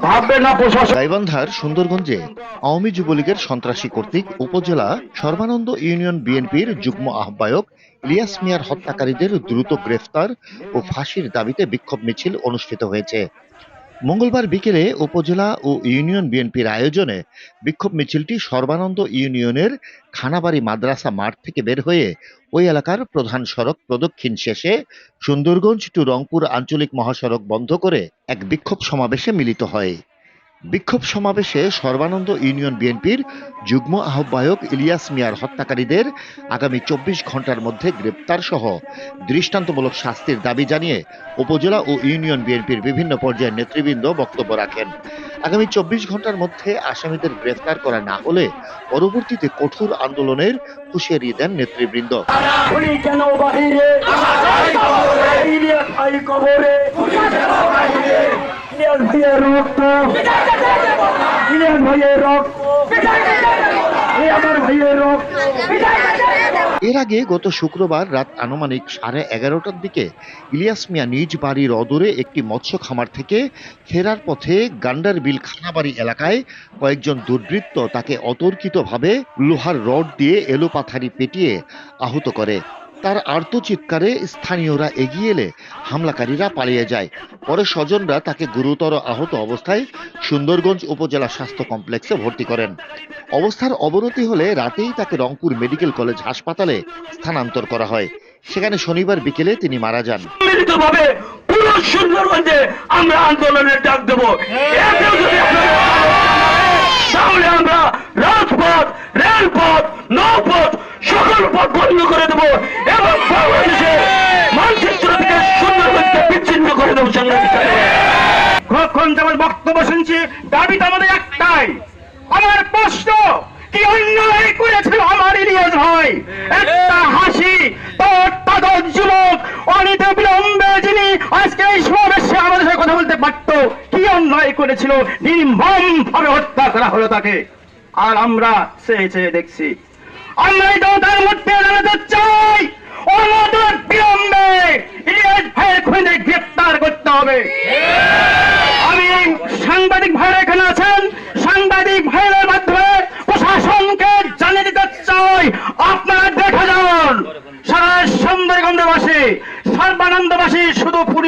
গাইবান্ধার সুন্দরগঞ্জে আওয়ামী যুবলীগের সন্ত্রাসী কর্তৃক উপজেলা সর্বানন্দ ইউনিয়ন বিএনপির যুগ্ম আহ্বায়ক ইলিয়াস মিয়ার হত্যাকারীদের দ্রুত গ্রেফতার ও ফাঁসির দাবিতে বিক্ষোভ মিছিল অনুষ্ঠিত হয়েছে। মঙ্গলবার বিকেলে উপজেলা ও ইউনিয়ন বিএনপির আয়োজনে বিক্ষোভ মিছিলটি সর্বানন্দ ইউনিয়নের খানাবাড়ি মাদ্রাসা মাঠ থেকে বের হয়ে ওই এলাকার প্রধান সড়ক প্রদক্ষিণ শেষে সুন্দরগঞ্জ টু রংপুর আঞ্চলিক মহাসড়ক বন্ধ করে এক বিক্ষোভ সমাবেশে মিলিত হয়। বিক্ষোভ সমাবেশে সর্বানন্দ ইউনিয়ন বিএনপির যুগ্ম আহ্বায়ক ইলিয়াস মিয়ার হত্যাকারীদের আগামী চব্বিশ ঘণ্টার মধ্যে গ্রেপ্তার সহ দৃষ্টান্তমূলক শাস্তির দাবি জানিয়ে উপজেলা ও ইউনিয়ন বিএনপির বিভিন্ন পর্যায়ের নেতৃবৃন্দ বক্তব্য রাখেন। আগামী চব্বিশ ঘণ্টার মধ্যে আসামিদের গ্রেফতার করা না হলে পরবর্তীতে কঠোর আন্দোলনের হুঁশিয়ারি দেন নেতৃবৃন্দ। কবরে। ভাইয়ের রক্ত। ভাইয়ের রক্ত। এর আগে গত শুক্রবার রাত আনুমানিক সাড়ে এগারোটার দিকে ইলিয়াস মিয়া নিজ বাড়ির অদূরে একটি মৎস্য খামার থেকে ফেরার পথে গান্ডার বিল খানাবাড়ি এলাকায় কয়েকজন দুর্বৃত্ত তাকে অতর্কিতভাবে লোহার রড দিয়ে এলোপাথারি পেটিয়ে আহত করে। তার আর্ত আর্তচিৎকারে স্থানীয়রা এগিয়ে এলে হামলাকারীরা পালিয়ে যায়। পরে স্বজনরা তাকে গুরুতর আহত অবস্থায় সুন্দরগঞ্জ উপজেলা স্বাস্থ্য কমপ্লেক্সে ভর্তি করেন। অবস্থার অবনতি হলে রাতেই তাকে রংপুর মেডিকেল কলেজ হাসপাতালে স্থানান্তর করা হয়। সেখানে শনিবার বিকেলে তিনি মারা যান। আমরা আন্দোলনের ডাক দেব এতেও যদি আপনারা তাহলে আমরা রাজপথ রেলপথ নৌপথ সকল পথ বন্ধ করে দেব এবং বাংলাদেশে মানচিত্র থেকে সুন্দরগঞ্জকে বিচ্ছিন্ন করে দেব সংগ্রামী কখন যেমন বক্তব্য শুনছি দাবি তো আমাদের একটাই। আমার প্রশ্ন, কি অন্যায় করেছিল আমার ইলিয়াস ভাই? একটা হাসি, তোর যুবক, অনিত বিলম্বে যিনি আজকে এই সমাবেশে আমাদের সাথে কথা বলতে পারতো, কি অন্যায় করেছিল? নির্মম ভাবে হত্যা করা হলো তাকে। আর আমরা চেয়ে চেয়ে দেখছি। আমরা এই তার মধ্যে জানাতে চাই। অনত বিলম্বে ইলিয়াস ভাইয়ের খুঁজে গ্রেপ্তার করতে হবে আমি এই সাংবাদিক ভাইরা এখানে আছেন সাংবাদিক ভাইয়ের মাধ্যমে প্রশাসনকে জানিয়ে দিতে চাই আপনারা দেখে যান সারা সুন্দরগঞ্জবাসী সর্বানন্দবাসী শুধু পুলিশ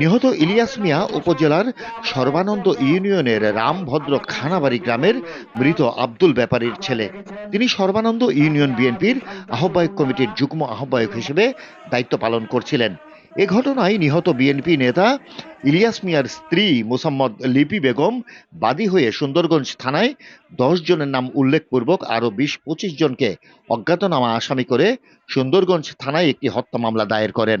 নিহত ইলিয়াস মিয়া উপজেলার সর্বানন্দ ইউনিয়নের রামভদ্র খানাবাড়ি গ্রামের মৃত আব্দুল ব্যাপারীর ছেলে। তিনি সর্বানন্দ ইউনিয়ন বিএনপির আহ্বায়ক কমিটির যুগ্ম আহ্বায়ক হিসেবে দায়িত্ব পালন করছিলেন। এ ঘটনায় নিহত বিএনপি নেতা ইলিয়াস মিয়ার স্ত্রী মোসাম্মদ লিপি বেগম বাদী হয়ে সুন্দরগঞ্জ থানায় দশ জনের নাম উল্লেখপূর্বক আরও বিশ পঁচিশ জনকে অজ্ঞাতনামা আসামি করে সুন্দরগঞ্জ থানায় একটি হত্যা মামলা দায়ের করেন।